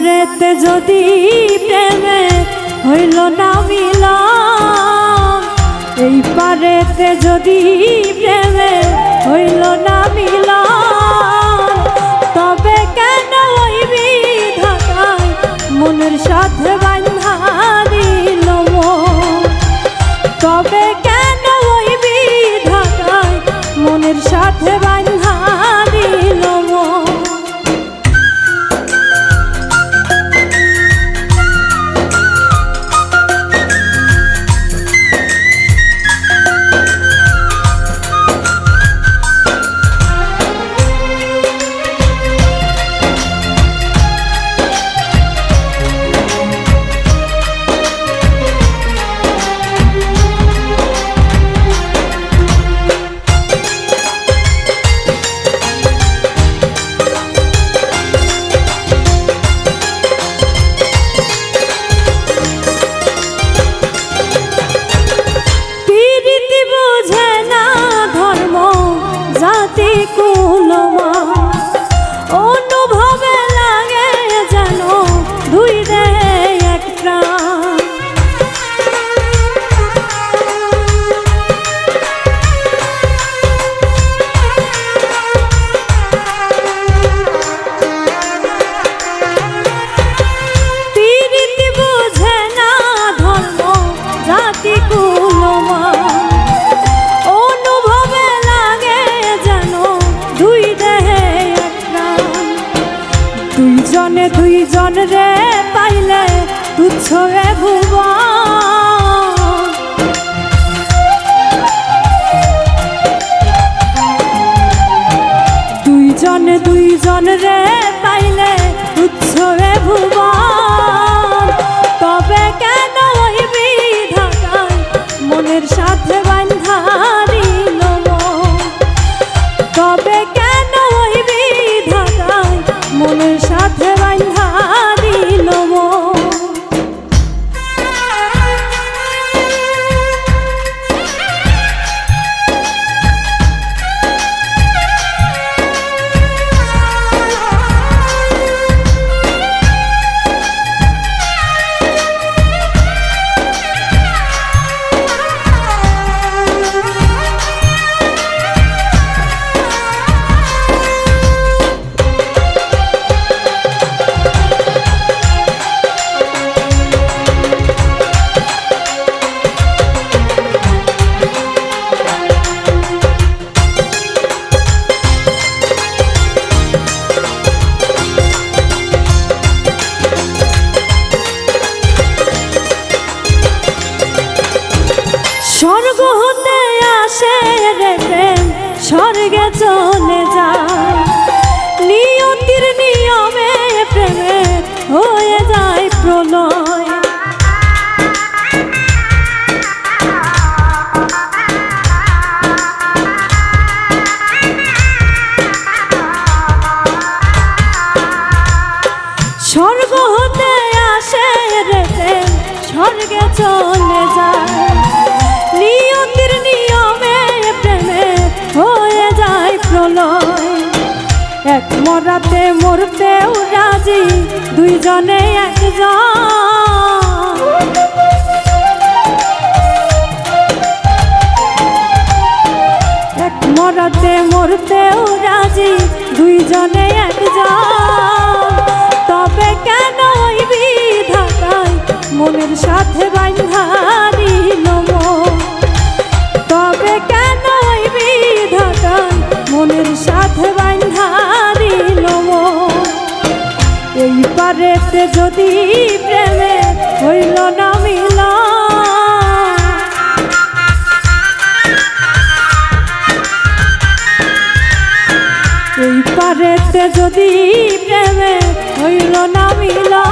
পারেতে যদি প্রেমে হইল না মিল এই পারেতে যদি প্রেমে হইল না মিল তবে কেন ওই বিধাতায় মনের সাথে রে পাইলে তুচ্ছ রে ভুবন আসে রে প্রেম স্বর্গে চলে যায় নিয়তির নিয়মে মরাতে মরতেও রাজি, দুইজনে একজন। মরাতে মরতেও রাজি, দুইজনে একজন। তবে কেন বিধাতায় মনের সাথে বাইন্ধারি পারেতে যদি প্রেমে হইল না মিলা পারেতে যদি প্রেমে হইল না মিলা